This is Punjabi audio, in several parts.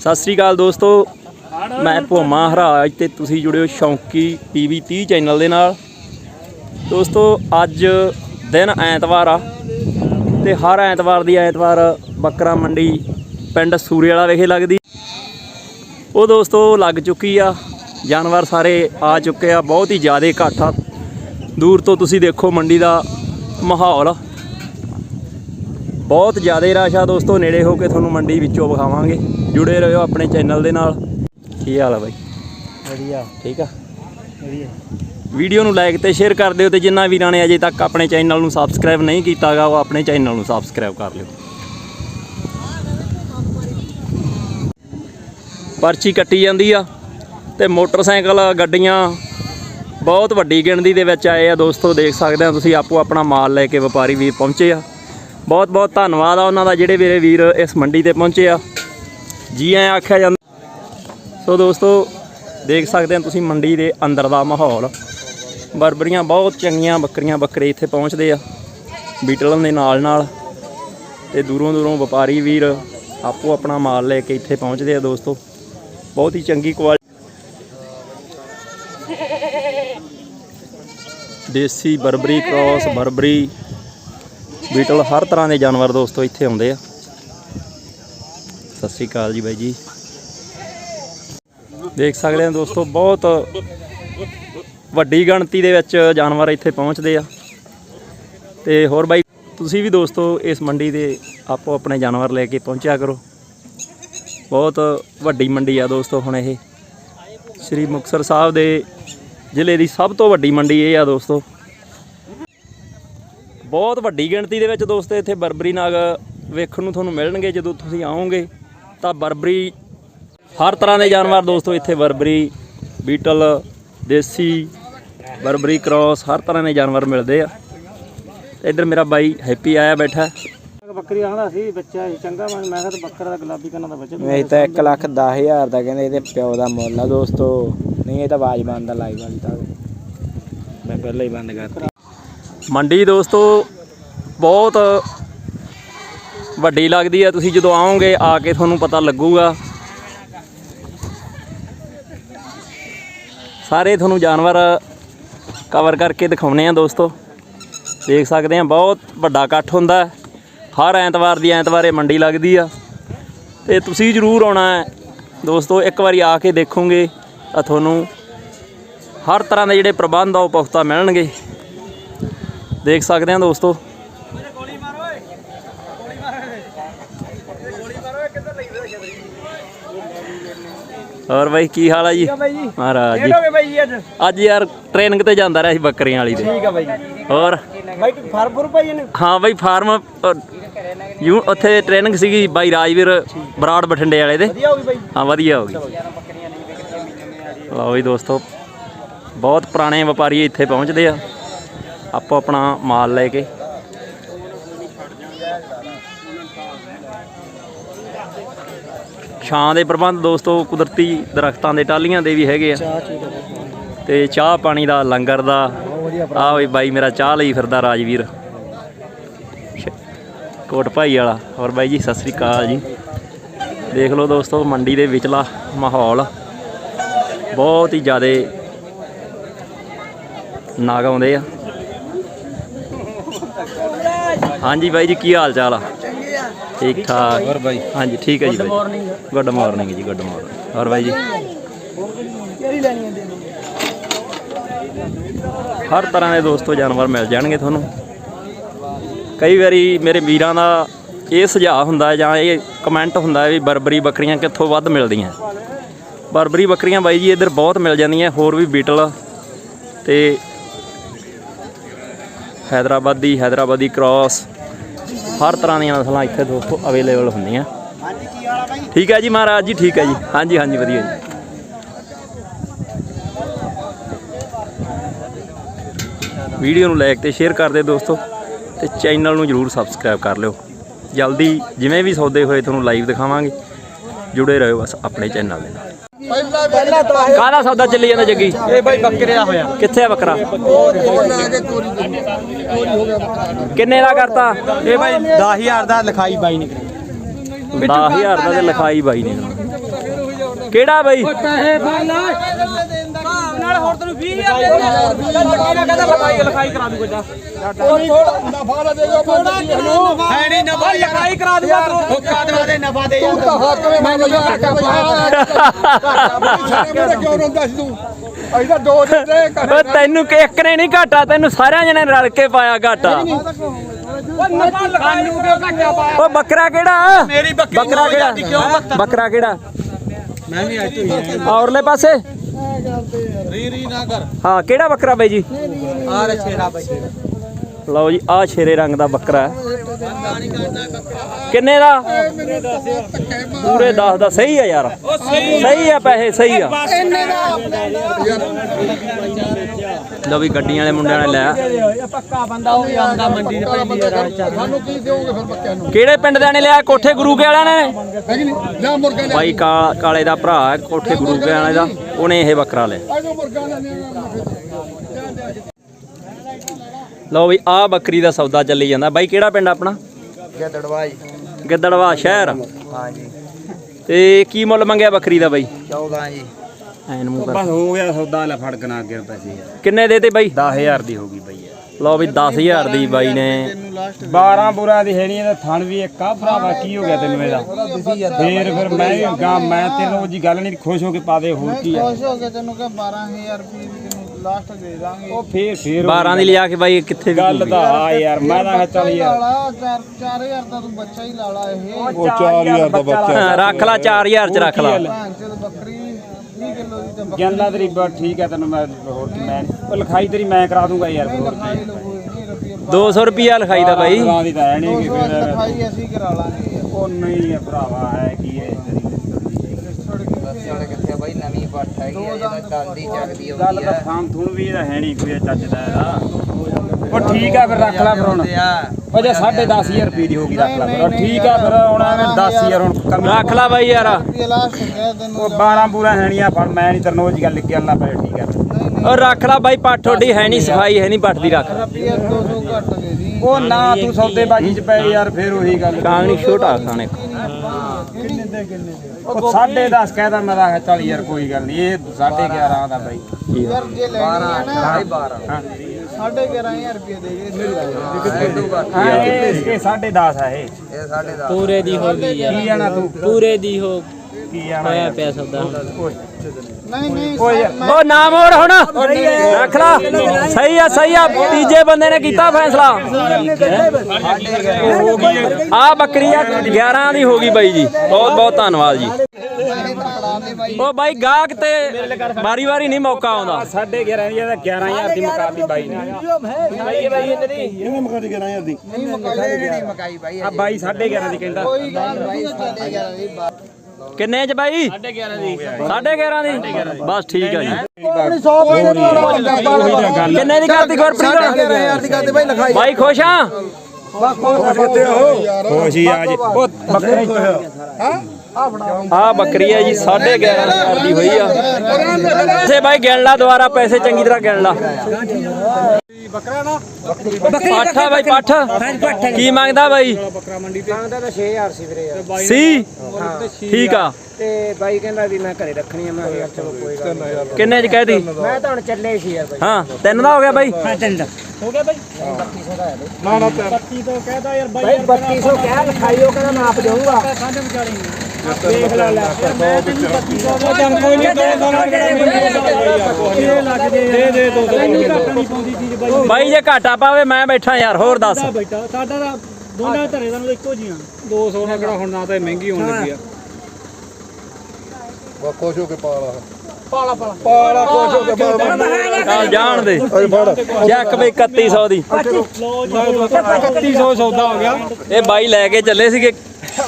ਸਤਿ ਸ੍ਰੀ ਅਕਾਲ ਦੋਸਤੋ। ਮੈਂ ਭੋਮਾ ਹਰਾਜ ਤੇ ਤੁਸੀਂ ਜੁੜਿਓ ਸ਼ੌਂਕੀ ਟੀਵੀ 30 ਚੈਨਲ ਦੇ ਨਾਲ। ਦੋਸਤੋ, ਅੱਜ ਦਿਨ ਐਤਵਾਰ ਆ ਤੇ ਹਰ ਐਤਵਾਰ ਦੀ ਐਤਵਾਰ ਬੱਕਰਾ ਮੰਡੀ ਪਿੰਡ ਸੂਰੇ ਵਾਲਾ ਵਿਖੇ ਲੱਗਦੀ। ਉਹ ਦੋਸਤੋ, ਲੱਗ ਚੁੱਕੀ ਆ। ਜਾਨਵਰ ਸਾਰੇ ਆ ਚੁੱਕੇ ਆ। ਬਹੁਤ ਹੀ ਜ਼ਿਆਦਾ ਇਕੱਠ ਆ। ਦੂਰ ਤੋਂ ਤੁਸੀਂ ਦੇਖੋ ਮੰਡੀ ਦਾ ਮਾਹੌਲ। ਬਹੁਤ ਜ਼ਿਆਦਾ ਰਸ਼ ਆ ਦੋਸਤੋ ਨੇੜੇ ਹੋ ਕੇ ਤੁਹਾਨੂੰ ਮੰਡੀ ਵਿੱਚੋਂ ਵਿਖਾਵਾਂਗੇ। ਜੁੜੇ ਰਹੋ ਆਪਣੇ ਚੈਨਲ ਦੇ ਨਾਲ। ਕੀ ਹਾਲ ਆ ਬਾਈ? ਵਧੀਆ। ਠੀਕ ਆ? ਵਧੀਆ। ਵੀਡੀਓ ਨੂੰ ਲਾਈਕ ਤੇ ਸ਼ੇਅਰ ਕਰ ਦਿਓ ਤੇ ਜਿਨ੍ਹਾਂ ਵੀਰਾਂ ਨੇ ਅਜੇ ਤੱਕ ਆਪਣੇ ਚੈਨਲ ਨੂੰ ਸਬਸਕ੍ਰਾਈਬ ਨਹੀਂ ਕੀਤਾਗਾ ਉਹ ਆਪਣੇ ਚੈਨਲ ਨੂੰ ਸਬਸਕ੍ਰਾਈਬ ਕਰ ਲਿਓ। ਪਰਚੀ ਕੱਟੀ ਜਾਂਦੀ ਆ ਤੇ ਮੋਟਰਸਾਈਕਲ ਗੱਡੀਆਂ ਬਹੁਤ ਵੱਡੀ ਗਿਣਤੀ ਦੇ ਵਿੱਚ ਆਏ ਆ ਦੋਸਤੋ ਦੇਖ ਸਕਦੇ ਆ ਤੁਸੀਂ ਆਪੋ ਆਪਣਾ ਮਾਲ ਲੈ ਕੇ ਵਪਾਰੀ ਵੀਰ ਪਹੁੰਚੇ ਆ। ਬਹੁਤ ਬਹੁਤ ਧੰਨਵਾਦ ਆ ਉਹਨਾਂ ਦਾ ਜਿਹੜੇ ਮੇਰੇ ਵੀਰ ਇਸ ਮੰਡੀ ਤੇ ਪਹੁੰਚੇ ਆ। ਜੀ ਐ ਆਖਿਆ ਜਾਂਦਾ। ਸੋ ਦੋਸਤੋ, ਦੇਖ ਸਕਦੇ ਆ ਤੁਸੀਂ ਮੰਡੀ ਦੇ ਅੰਦਰ ਦਾ ਮਾਹੌਲ। ਬਰਬਰੀਆਂ ਬਹੁਤ ਚੰਗੀਆਂ, ਬੱਕਰੀਆਂ ਬੱਕਰੇ ਇੱਥੇ ਪਹੁੰਚਦੇ ਆ। ਬੀਟਲ ਦੇ ਨਾਲ ਨਾਲ ਤੇ ਦੂਰੋਂ ਦੂਰੋਂ ਵਪਾਰੀ ਵੀਰ ਆਪੋ ਆਪਣਾ ਮਾਲ ਲੈ ਕੇ ਇੱਥੇ ਪਹੁੰਚਦੇ ਆ ਦੋਸਤੋ। ਬਹੁਤ ਹੀ ਚੰਗੀ ਕੁਆਲਿਟੀ ਦੇਸੀ ਬਰਬਰੀ, ਕ੍ਰਾਸ ਬਰਬਰੀ ਬੀਟਲ ਹਰ ਤਰ੍ਹਾਂ ਦੇ ਜਾਨਵਰ ਦੋਸਤੋ ਇੱਥੇ ਆਉਂਦੇ ਆ। ਸਤਿ ਸ੍ਰੀ ਅਕਾਲ ਜੀ ਬਾਈ ਜੀ। ਦੇਖ ਸਕਦੇ ਆ ਦੋਸਤੋ, ਬਹੁਤ ਵੱਡੀ ਗਿਣਤੀ ਦੇ ਵਿੱਚ ਜਾਨਵਰ ਇੱਥੇ ਪਹੁੰਚਦੇ ਆ। ਤੇ ਹੋਰ ਬਾਈ, ਤੁਸੀਂ ਵੀ ਦੋਸਤੋ ਇਸ ਮੰਡੀ ਦੇ ਆਪੋ ਆਪਣੇ ਜਾਨਵਰ ਲੈ ਕੇ ਪਹੁੰਚਿਆ ਕਰੋ। ਬਹੁਤ ਵੱਡੀ ਮੰਡੀ ਆ ਦੋਸਤੋ ਹੁਣ ਇਹ। ਸ੍ਰੀ ਮੁਕਤਸਰ ਸਾਹਿਬ ਦੇ ਜ਼ਿਲ੍ਹੇ ਦੀ ਸਭ ਤੋਂ ਵੱਡੀ ਮੰਡੀ ਇਹ ਆ ਦੋਸਤੋ। ਬਹੁਤ ਵੱਡੀ ਗਿਣਤੀ ਦੇ ਵਿੱਚ ਦੋਸਤੋ ਇੱਥੇ ਬਰਬਰੀ ਨਾਗ ਵੇਖਣ ਨੂੰ ਤੁਹਾਨੂੰ ਮਿਲਣਗੇ ਜਦੋਂ ਤੁਸੀਂ ਆਓਗੇ ਤਾਂ ਬਰਬਰੀ ਹਰ ਤਰ੍ਹਾਂ ਦੇ ਜਾਨਵਰ ਦੋਸਤੋ ਇੱਥੇ ਬਰਬਰੀ ਬੀਟਲ ਦੇਸੀ ਬਰਬਰੀ ਕ੍ਰਾਸ ਹਰ ਤਰ੍ਹਾਂ ਦੇ ਜਾਨਵਰ ਮਿਲਦੇ ਆ। ਇੱਧਰ ਮੇਰਾ ਬਾਈ ਹੈਪੀ ਆਇਆ ਬੈਠਾ। ਬੱਕਰੀ ਆਂਦਾ ਸੀ ਬੱਚਾ ਸੀ ਚੰਗਾ ਮੈਂ ਮੈਂ ਕਿਹਾ ਤੇ ਬੱਕਰਾ ਦਾ ਗੁਲਾਬੀ ਕੰਨਾਂ ਦਾ ਬੱਚਾ। ਨਹੀਂ ਤਾਂ 1 ਲੱਖ 10 ਹਜ਼ਾਰ ਦਾ ਕਹਿੰਦੇ ਇਹਦੇ ਪਿਓ ਦਾ ਮੁੱਲ ਆ ਦੋਸਤੋ। ਨਹੀਂ ਇਹ ਤਾਂ ਆਵਾਜ਼ ਬੰਦ ਦਾ ਲਾਈਵ ਵਾਲੀ ਤਾਂ। ਮੈਂ ਪਹਿਲਾਂ ਹੀ ਬੰਦ ਕਰਤੀ। ਮੰਡੀ ਦੋਸਤੋ, ਬਹੁਤ ਵੱਡੀ ਲੱਗਦੀ ਹੈ ਤੁਸੀਂ ਜਦੋਂ ਆਓਗੇ, ਆ ਕੇ ਤੁਹਾਨੂੰ ਪਤਾ ਲੱਗੂਗਾ। ਸਾਰੇ ਤੁਹਾਨੂੰ ਜਾਨਵਰ ਕਵਰ ਕਰਕੇ ਦਿਖਾਉਨੇ ਆ ਦੋਸਤੋ। ਦੇਖ ਸਕਦੇ ਆ, ਬਹੁਤ ਵੱਡਾ ਇਕੱਠ ਹੁੰਦਾ। ਹਰ ਐਤਵਾਰ ਦੀ ਐਤਵਾਰ ਇਹ ਮੰਡੀ ਲੱਗਦੀ ਆ। ਤੇ ਤੁਸੀਂ ਜ਼ਰੂਰ ਆਉਣਾ ਹੈ। ਦੋਸਤੋ, ਇੱਕ ਵਾਰੀ ਆ ਕੇ ਦੇਖੋਗੇ ਤਾਂ ਤੁਹਾਨੂੰ ਹਰ ਤਰ੍ਹਾਂ ਦੇ ਜਿਹੜੇ ਪ੍ਰਬੰਧ ਆ, ਉਹ ਪੁਖਤਾ ਮਿਲਣਗੇ। ਦੇਖ ਸਕਦੇ ਆ ਦੋਸਤੋ। ਹੋਰ ਬਾਈ ਕੀ ਹਾਲ ਆ ਜੀ? ਮਹਾਰਾਜ ਜੀ। ਅੱਜ। ਯਾਰ ਟ੍ਰੇਨਿੰਗ ਤੇ ਜਾਂਦਾ ਰਿਹਾ ਸੀ ਬੱਕਰੀਆਂ ਵਾਲੀ ਦੇ ਠੀਕ ਆ ਬਾਈ ਹੋਰ? ਬਾਈ ਤੂੰ ਭਾਈ ਨੇ ਹਾਂ? ਬਾਈ ਫਾਰਮ ਯੂ ਉੱਥੇ ਟ੍ਰੇਨਿੰਗ ਸੀਗੀ ਬਾਈ ਰਾਜਵੀਰ ਬਰਾੜ ਬਠਿੰਡੇ ਵਾਲੇ ਦੇ। ਹਾਂ ਵਧੀਆ ਹੋ ਗਈ। ਲਓ ਵੀ ਦੋਸਤੋ ਬਹੁਤ ਪੁਰਾਣੇ ਵਪਾਰੀ ਇੱਥੇ ਪਹੁੰਚਦੇ ਆ। ਆਪੋ ਆਪਣਾ ਮਾਲ ਲੈ ਕੇ। ਛਾਂ ਦੇ ਪ੍ਰਬੰਧ ਦੋਸਤੋ ਕੁਦਰਤੀ ਦਰਖਤਾਂ ਦੇ ਟਾਲੀਆਂ ਦੇ ਵੀ ਹੈਗੇ ਆ। ਤੇ ਚਾਹ ਪਾਣੀ ਦਾ ਲੰਗਰ ਦਾ। ਆ ਵੀ ਬਾਈ ਮੇਰਾ ਚਾਹ ਲਈ ਫਿਰਦਾ ਰਾਜਵੀਰ। ਕੋਟ ਭਾਈ ਵਾਲਾ। ਹੋਰ ਬਾਈ ਜੀ ਸਤਿ ਸ੍ਰੀ ਅਕਾਲ ਜੀ। ਦੇਖ ਲਓ ਦੋਸਤੋ ਮੰਡੀ ਦੇ ਵਿਚਲਾ ਮਾਹੌਲ। ਬਹੁਤ ਹੀ ਜ਼ਿਆਦੇ ਨਾਗ ਆਉਂਦੇ ਆ। ਹਾਂਜੀ ਬਾਈ ਜੀ ਕੀ ਹਾਲ ਚਾਲ ਆ? ਠੀਕ ਠਾਕ। ਹੋਰ ਬਾਈ। ਹਾਂਜੀ ਠੀਕ ਹੈ ਜੀ ਬਾਈ। ਗੁੱਡ ਮਾਰਨਿੰਗ ਜੀ ਗੁੱਡ ਮਾਰਨਿੰਗ ਹੋਰ ਬਾਈ ਜੀ? ਕਿਹੜੀ ਲੈਣੀ ਹੈ ਹਰ ਤਰ੍ਹਾਂ ਦੇ ਦੋਸਤੋ ਜਾਨਵਰ ਮਿਲ ਜਾਣਗੇ ਤੁਹਾਨੂੰ। ਕਈ ਵਾਰੀ ਮੇਰੇ ਵੀਰਾਂ ਦਾ ਇਹ ਸੁਝਾਅ ਹੁੰਦਾ ਜਾਂ ਇਹ ਕਮੈਂਟ ਹੁੰਦਾ ਵੀ ਬਰਬਰੀ ਬੱਕਰੀਆਂ ਕਿੱਥੋਂ ਵੱਧ ਮਿਲਦੀਆਂ। ਬਰਬਰੀ ਬੱਕਰੀਆਂ ਬਾਈ ਜੀ ਇੱਧਰ ਬਹੁਤ ਮਿਲ ਜਾਂਦੀਆਂ ਹੋਰ ਵੀ ਬੀਟਲ। ਤੇ ਹੈਦਰਾਬਾਦੀ ਹੈਦਰਾਬਾਦੀ ਕ੍ਰਾਸ ਹਰ ਤਰ੍ਹਾਂ ਦੀਆਂ ਨਸਲਾਂ ਇੱਥੇ ਦੋਸਤੋ ਅਵੇਲੇਬਲ ਹੁੰਦੀਆਂ। ਹਾਂਜੀ ਕੀ ਹਾਲ ਬਾਈ ਠੀਕ ਹੈ ਜੀ ਮਹਾਰਾਜ ਜੀ, ਠੀਕ ਹੈ ਜੀ। ਹਾਂਜੀ ਹਾਂਜੀ, ਵਧੀਆ ਜੀ। ਵੀਡੀਓ ਨੂੰ ਲਾਈਕ ਤੇ ਸ਼ੇਅਰ ਕਰ ਦਿਓ ਦੋਸਤੋ ਤੇ ਚੈਨਲ ਨੂੰ ਜਰੂਰ ਸਬਸਕ੍ਰਾਈਬ ਕਰ ਲਿਓ। ਜਲਦੀ ਜਿਵੇਂ ਵੀ ਸੌਦੇ ਹੋਏ ਤੁਹਾਨੂੰ ਲਾਈਵ ਦਿਖਾਵਾਂਗੇ। ਜੁੜੇ ਰਹੋ ਬਸ ਆਪਣੇ ਚੈਨਲ ਦੇ ਨਾਲ। ਪਹਿਲਾਂ ਤਾਂ ਕਾਹਦਾ ਸੌਦਾ ਚੱਲੀ ਜਾਂਦਾ ਜੱਗੀ? ਇਹ ਬਾਈ ਬੱਕਰੇ ਦਾ ਹੋਇਆ। ਕਿੱਥੇ ਆ ਬੱਕਰਾ? ਕਿੰਨੇ ਦਾ ਕਰਤਾ? ਇਹ ਬਾਈ 10000 ਦਾ ਲਿਖਾਈ ਬਾਈ ਨੇ ਕਰੀ 10000 ਦਾ ਤੇ ਲਿਖਾਈ ਬਾਈ ਨੇ ਕਿਹੜਾ ਬਾਈ? ਪੈਸੇ ਲੈ। ਨਾਲ ਹੋਰ ਤੈਨੂੰ 20000 ਦੇ ਦੇ। ਨਾ ਕਹਿੰਦਾ ਲਿਖਾਈ ਲਿਖਾਈ ਕਰਾ ਦੂਗਾ ਜਾ। ਹੈ ਨਹੀਂ ਨਫਾ ਲਿਖਾਈ ਕਰਾ ਦੂਗਾ ਤੂੰ। ਹੁੱਕਾ ਦਵਾ ਦੇ ਨਫਾ ਦੇ ਤੂੰ ਤਾਂ ਹੱਕ ਮੈਨੂੰ ਯਾਰ ਮੇਰੇ ਕਿਉਂ ਰੋਂਦਾ ਸੀ ਤੂੰ? ਅਸੀਂ ਤਾਂ ਦੋ ਦਿਨ ਦੇ ਓ ਤੈਨੂੰ ਕਿ ਇੱਕ ਨੇ ਨਹੀਂ ਘਾਟਾ ਤੈਨੂੰ ਸਾਰਿਆਂ ਜਣੇ ਰਲ ਕੇ ਪਾਇਆ ਘਾਟਾ। ਉਹ ਓ ਬੱਕਰਾ ਕਿਹੜਾ? ਮੇਰੀ ਬੱਕਰੀ ਬੱਕਰਾ ਕਿਹੜਾ? ਬੱਕਰਾ? ਕਿਹੜਾ? ਮੈਂ ਵੀ ਅੱਜ ਤੋਂ ਔਰਲੇ ਪਾਸੇ ਰੀ ਰੀ ਨਾ ਕਰ ਹਾਂ ਕਿਹੜਾ ਬੱਕਰਾ ਬਾਈ ਜੀ? ਆ ਰੇ ਛੇੜਾ ਬਾਈ ਲਓ ਜੀ ਆ ਸ਼ੇਰੇ ਰੰਗ ਦਾ ਬੱਕਰਾ ਹੈ। ਕਿੰਨੇ ਦਾ? ਪੂਰੇ 10 ਦਾ, ਸਹੀ ਆ ਯਾਰ। ਸਹੀ ਆ ਪੈਸੇ, ਸਹੀ ਆ। ਲਓ ਵੀ ਗੱਡੀਆਂ ਵਾਲੇ ਮੁੰਡਿਆਂ ਨੇ ਲਿਆ ਪੱਕਾ ਬੰਦਾ ਉਹ ਵੀ ਆਉਂਦਾ ਮੰਡੀ ਦੇ ਪੈਂਦੀ ਆ। ਰਾਜ ਸਾਨੂੰ ਕੀ ਦਿਓਗੇ ਫਿਰ ਬੱਚਿਆਂ ਨੂੰ ਕਿਹੜੇ ਪਿੰਡ ਦੇ ਨੇ ਲਿਆ? ਕੋਠੇ ਗੁਰੂ ਕੇ ਵਾਲਿਆਂ ਨੇ? ਹੈ ਕਿ ਨਹੀਂ ਜਾਂ ਮੁਰਗਾ ਲੈ ਬਾਈ ਕਾ- ਕਾਲੇ ਦਾ ਭਰਾ ਹੈ, ਕੋਠੇ ਗੁਰੂ ਕੇ ਵਾਲੇ ਦਾ। ਉਹਨੇ ਇਹ ਬੱਕਰਾ ਲਿਆ। ਆਜੋ ਮੁਰਗਾ ਲੈ ਲਓ ਵੀ ਆ ਬੱਕਰੀ ਦਾ ਸੌਦਾ ਚੱਲੀ ਜਾਂਦਾ। ਬਾਈ ਕਿਹੜਾ ਪਿੰਡ ਆਪਣਾ? ਗਦੜਵਾਈ ਗਿੱਦੜਵਾ ਸ਼ਹਿਰ। ਹਾਂਜੀ ਤੇ ਕੀ ਮੁੱਲ ਮੰਗਿਆ ਬੱਕਰੀ ਦਾ ਬਾਈ? 14 ਜੀ। ਐਨ ਮੂੰਹ ਕਰ। ਬਸ ਹੋ ਗਿਆ ਸੌਦਾ ਲੈ ਫੜਕਣਾ ਅੱਗੇ ਪੈਸੇ। ਕਿੰਨੇ ਦੇਤੇ ਬਾਈ? 10000 ਦੀ ਹੋ ਗਈ ਬਈ। ਲਓ ਵੀ 10000 ਦੀ ਬਾਈ ਨੇ। 12 ਬੁਰਾ ਦੀ ਹੈ ਨਹੀਂ ਇਹਦਾ ਥਣ ਵੀ ਇੱਕ ਆ। ਭਰਾਵਾ ਕੀ ਹੋ ਗਿਆ ਤੈਨੂੰ ਇਹਦਾ? ਫੇਰ ਫਿਰ ਮੈਂ ਗਾ ਮੈਂ ਤੇ ਰੋਜ਼ ਦੀ ਗੱਲ ਨਹੀਂ ਖੁਸ਼ ਹੋ ਕੇ ਪਾ ਦੇ ਹੋਰ ਕੀ ਆ। ਖੁਸ਼ ਹੋ ਕੇ ਤੈਨੂੰ ਕਿ 12000 ਰੁਪਏ ਦੀ। ਤੈਨੂੰ ਲਾਸਟ ਦੇ ਦਾਂਗੇ। ਉਹ ਫੇਰ ਫੇਰ 12 ਦੀ ਲਿਆ ਕੇ ਬਾਈ ਕਿੱਥੇ ਗੱਲ ਵਿਕੂਗੀ? ਤਾਂ ਆ ਯਾਰ ਮੈਂ ਤਾਂ ਕਿਹਾ ਚੱਲ ਯਾਰ। ਲਾਲਾ 4 4000 ਦਾ ਤੂੰ ਬੱਚਾ ਹੀ ਲਾ ਲਾ ਇਹ। ਉਹ 4000 ਦਾ ਬੱਚਾ ਹਾਂ, ਰੱਖ ਲਾ 4000 ਚ ਰੱਖ ਲਾ। ਚੋਦ ਬੱਕਰੀ 20 ਕਿਲੋ ਦੀ ਤੇ ਬੱਕਰੀ ਗਿਆਨਾ ਤੇਰੀ ਬਸ ਠੀਕ ਹੈ ਤੈਨੂੰ ਮੈਂ ਹੋਰ ਕੀ ਮੈਂ ਉਹ ਲਿਖਾਈ ਤੇਰੀ ਮੈਂ ਕਰਾ ਦੂੰਗਾ ਯਾਰ ਹੋਰ ਕੀ। ਕੋਈ ਰੁਪਏ 200 ਰੁਪਿਆ ਲਿਖਾਈ ਦਾ ਬਾਈ। ਤਰ੍ਹਾਂ ਦੀ ਤਾਂ ਹੈ ਨਹੀਂ ਕਿ ਫਿਰ ਲਿਖਾਈ ਅਸੀਂ ਕਰਾ ਲਾਂਗੇ। ਉਹ ਨਹੀਂ ਹੈ ਭਰਾਵਾ ਹੈ ਕੀ ਹੈ ਤੇਰੀ। ਕਿੱਥੇ ਬਾਈ ਨਵੀਂ ਪੱਠ ਹੈਗੀ ਆ ਇਹਦਾ ਦੰਦੀ ਚੱਕਦੀ ਗੱਲ ਤਾਂ ਥਾਂ ਥੂਣ ਵੀ ਇਹਦਾ ਹੈ ਨਹੀਂ ਕੋਈ ਚੱਜ ਦਾ ਇਹਦਾ। ਉਹ ਠੀਕ ਆ ਫਿਰ ਰੱਖ ਲੈ ਫਿਰ ਹੁਣ। ਉਹ ਜੇ 10500 ਰੁਪਏ ਦੀ ਹੋਗੀ ਰੱਖ ਲੈ ਫਿਰ। ਉਹ ਠੀਕ ਆ ਫਿਰ ਹੁਣ ਐਵੇਂ 10000 ਹੁਣ ਕਮੀ ਰੱਖ ਲਾ ਬਾਈ ਯਾਰ। ਰੁਪਏ ਲਾਸਟ ਗਿਆ ਤੈਨੂੰ ਉਹ 12 ਪੂਰਾ ਹੈ ਨਹੀਂ ਆ ਫੜ ਮੈਂ ਨਹੀਂ ਤਰਨੋਜ ਦੀ ਗੱਲ ਲਿਖ ਕੇ ਆਣਾ ਪਏ ਠੀਕ ਆ। ਉਹ ਰੱਖ ਲਾ ਬਾਈ ਪੱਠ ਤੁਹਾਡੀ ਹੈ ਨਹੀਂ ਸਫ਼ਾਈ ਹੈ ਨਹੀਂ ਪੱਠ ਦੀ ਰੱਖ। ਰੁਪਏ 200 ਘੱਟ ਦੇ ਦੀ। ਉਹ ਨਾ ਤੂੰ ਸੌਦੇਬਾਜ਼ੀ ਚ ਪਏ ਯਾਰ ਫਿਰ ਉਹੀ ਗੱਲ। ਕਾਂਗਣੀ ਛੋਟਾ ਖਾਣੇ। ਉਹ 10.5 ਕਹਿਦਾ ਮੈਂ ਤਾਂ ਚੱਲ ਯਾਰ ਕੋਈ ਗੱਲ ਨਹੀਂ ਇਹ 11.5 ਦਾ ਬਾਈ। ਯਾਰ ਜੇ ਲੈਣੀ ਹੈ ਨਾ ਹਾਂ 11500 ਰੁਪਏ ਦੇ ਦੇ। ਹਾਂ ਇਹ ਇਹ 10.5 ਆ ਇਹ। ਪੂਰੇ ਦੀ ਹੋ ਗਈ ਯਾਰ ਕੀ ਆਣਾ ਤੂੰ? ਪੂਰੇ ਦੀ ਹੋ ਕੀ ਆਣਾ ਹੋਇਆ ਪਿਆ ਸੌਦਾ। ਨਹੀਂ ਨਹੀਂ ਉਹ ਨਾ ਮੋੜ ਹੁਣ। ਰੱਖ ਲਾ। ਸਹੀ ਆ ਸਹੀ ਆ। ਤੀਜੇ ਬੰਦੇ ਨੇ ਕੀਤਾ ਫੈਸਲਾ। ਆ ਬੱਕਰੀ ਆ 11 ਦੀ ਹੋ ਗਈ ਬਾਈ ਜੀ। ਬਹੁਤ ਬਹੁਤ ਧੰਨਵਾਦ ਜੀ। ਉਹ ਬਾਈ ਗਾਹਕ ਤੇ ਵਾਰੀ ਵਾਰੀ ਨਹੀਂ ਮੌਕਾ ਆਉਂਦਾ। 11.5 ਦੀ ਇਹਦਾ 11000 ਦੀ ਮੁਕਾਬਲੀ ਬਾਈ ਨੇ। ਇਹਨੇ ਮਕਾਦੀ ਕਰਾਂ ਯਾਰ ਦੀ। ਨਹੀਂ ਮਕਾਈ ਨਹੀਂ ਮਕਾਈ ਬਾਈ ਆ ਬਾਈ 11.5 ਦੀ ਕਹਿੰਦਾ। ਕੋਈ ਗੱਲ ਜੀ ਕਿੰਨੇ ਚ ਬਾਈ? 11.5 ਦੀ। 11.5 ਦੀ? ਬਸ ਠੀਕ ਆ ਜੀ। 100 ਰੁਪਏ ਦਾ ਕਿੰਨੇ ਦੀ ਕਰਤੀ ਗੁਰਪ੍ਰੀਤ? 11000 ਦੀ ਕਰਦੇ ਬਾਈ ਲਿਖਾਈ। ਬਾਈ ਖੁਸ਼ ਆ? ਹੋ ਖੁਸ਼ੀ ਆ ਜੀ। ਉਹ ਬੱਕਰੀ ਆ ਬੱਕਰੀ ਆ ਜੀ 11.5 ਦੀ ਹੋਈ ਆ। ਸੇ ਬਾਈ ਗਿਣ ਲਾ ਦੁਬਾਰਾ ਪੈਸੇ ਚੰਗੀ ਤਰ੍ਹਾਂ ਗਿਣ ਲਾ ਪੱਠ ਆ ਬਾਈ ਪੱਠ। ਕੀ ਮੰਗਦਾ ਬਾਈ? ਮੰਗਦਾ ਤਾਂ 6000 ਸੀ ਵੀਰੇ ਯਾਰ। ਸੀ ਠੀਕ ਆ। ਤੇ ਬਾਈ ਕਹਿੰਦਾ ਵੀ ਮੈਂ ਘਰੇ ਰੱਖਣੀ ਆ ਮੈਂ ਕਿਹਾ ਯਾਰ ਚਲੋ ਕੋਈ ਗੱਲ ਨਹੀਂ। ਕਿੰਨੇ ਚ ਕਹਿਦੀ ਮੈਂ ਤਾਂ ਹੁਣ ਚੱਲੇ ਸੀ ਯਾਰ ਬਾਈ। ਹਾਂ ਤਿੰਨ ਦਾ ਹੋ ਗਿਆ ਬਾਈ। ਬਾਈ? 3200 ਕਹਿ ਲਿਖਾਈ ਉਹ ਕਹਿੰਦਾ ਮੈਂ ਆਪ ਜਾਊਂਗਾ। ਦੇਖ ਲੈ ਲੈ ਮੈਂ ਤੈਨੂੰ 3200 ਜਮ ਕੋਈ ਨਹੀਂ ਦੋ ਦੋ ਇਹ ਲੱਗਦੇ ਦੇ ਦੇ ਦੋ ਦੋ ਨਹੀਂ ਪਾਉਂਦੀ ਚੀਜ਼ ਬਾਈ ਬਾਈ ਜੇ ਘਾਟਾ ਪਾਵੇ ਮੈਂ ਬੈਠਾ ਯਾਰ ਹੋਰ ਦੱਸ। ਬੈਠਾ ਸਾਡਾ ਤਾਂ ਦੋਨਾਂ ਧਰੇ ਸਾਨੂੰ ਇੱਕੋ ਜੀਆਂ 200 ਨਾਲ ਕਿਹੜਾ ਹੁਣ ਨਾ ਤਾਂ ਮਹਿੰਗੀ ਹੋਣ ਲੱਗੀ ਆ। ਖੁਸ਼ ਹੋ ਕੇ ਪਾਲਾ ਪਾਲਾ ਪਾਲਾ। ਖੁਸ਼ ਹੋ ਕੇ ਪਾ ਚੱਲ ਜਾਣ ਦੇ। ਓਏ ਫੜ। ਚੱਕ ਬਈ 3100 ਦੀ। ਲੋ ਜੀ 3200 ਸੌਦਾ ਹੋ ਗਿਆ। ਇਹ ਬਾਈ ਲੈ ਕੇ ਚੱਲੇ ਸੀਗੇ।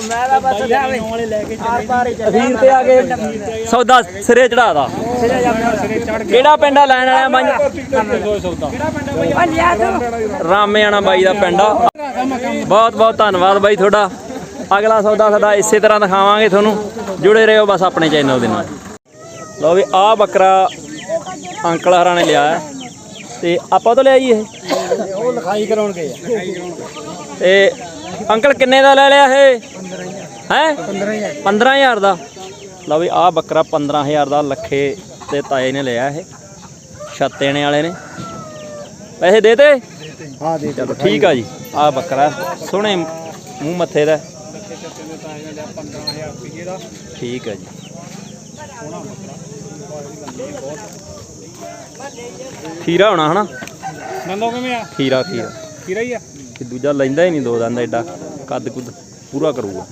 ਮੈਂ ਤਾਂ ਬਸ ਲਿਆਵੇ ਵਾਲੇ ਲੈ ਕੇ ਚੱਲੇ। ਤੇ ਆ ਕੇ ਸੌਦਾ ਸਿਰੇ ਚੜਾਦਾ ਕਿਹੜਾ ਪਿੰਡ ਆ ਲੈਣ ਵਾਲਿਆ ਬਾਈ? 3200 ਸੌਦਾ ਕਿਹੜਾ ਪਿੰਡ ਬਈ ਆ ਲਿਆ ਤੂੰ ਰਾਮੇਆਣਾ ਬਾਈ ਦਾ ਪਿੰਡ ਆ। ਬਹੁਤ ਬਹੁਤ ਧੰਨਵਾਦ ਬਾਈ ਤੁਹਾਡਾ। ਅਗਲਾ ਸੌਦਾ ਸਾਡਾ ਇਸੇ ਤਰ੍ਹਾਂ ਦਿਖਾਵਾਂਗੇ ਤੁਹਾਨੂੰ। ਜੁੜੇ ਰਹੋ ਬਸ ਆਪਣੇ ਚੈਨਲ ਦੇ ਨਾਲ। ਲਓ ਵੀ ਆਹ ਬੱਕਰਾ ਅੰਕਲ ਹਰਾਂ ਨੇ ਲਿਆ ਹੈ। ਤੇ ਆਪਾਂ ਤੋਂ ਲਿਆ ਜੀ ਇਹ? ਉਹ ਲਿਖਾਈ ਕਰਾਉਣ ਗਏ ਤੇ ਅੰਕਲ ਕਿੰਨੇ ਦਾ ਲੈ ਲਿਆ ਇਹ? ਹੈ? 15000 15000 ਦਾ। ਲਓ ਵੀ ਆਹ ਬੱਕਰਾ 15000 ਦਾ ਲੱਖੇ ਤੇ ਤਾਏ ਨੇ ਲਿਆ ਇਹ। ਛੱਤੇਣੇ ਵਾਲੇ ਨੇ। ਪੈਸੇ ਦੇ ਦੇ ਹਾਂ ਦੇ ਚਲੋ ਠੀਕ ਆ ਜੀ। ਆਹ ਬੱਕਰਾ ਸੋਹਣੇ ਮੂੰਹ ਮੱਥੇ ਦਾ। ਠੀਕ ਆ ਜੀ। ਖੀਰਾ ਹੋਣਾ ਹਨਾ? ਨੰਦੋ ਕਿਵੇਂ ਆ? ਖੀਰਾ ਖੀਰਾ। ਖੀਰਾ ਹੀ ਆ? ਤੇ ਦੂਜਾ ਲੈਂਦਾ ਹੀ ਨਹੀਂ ਦੋ ਦੰਦ ਐਡਾ। ਕੱਦ ਕੁੱਦ ਪੂਰਾ ਕਰੂਗਾ।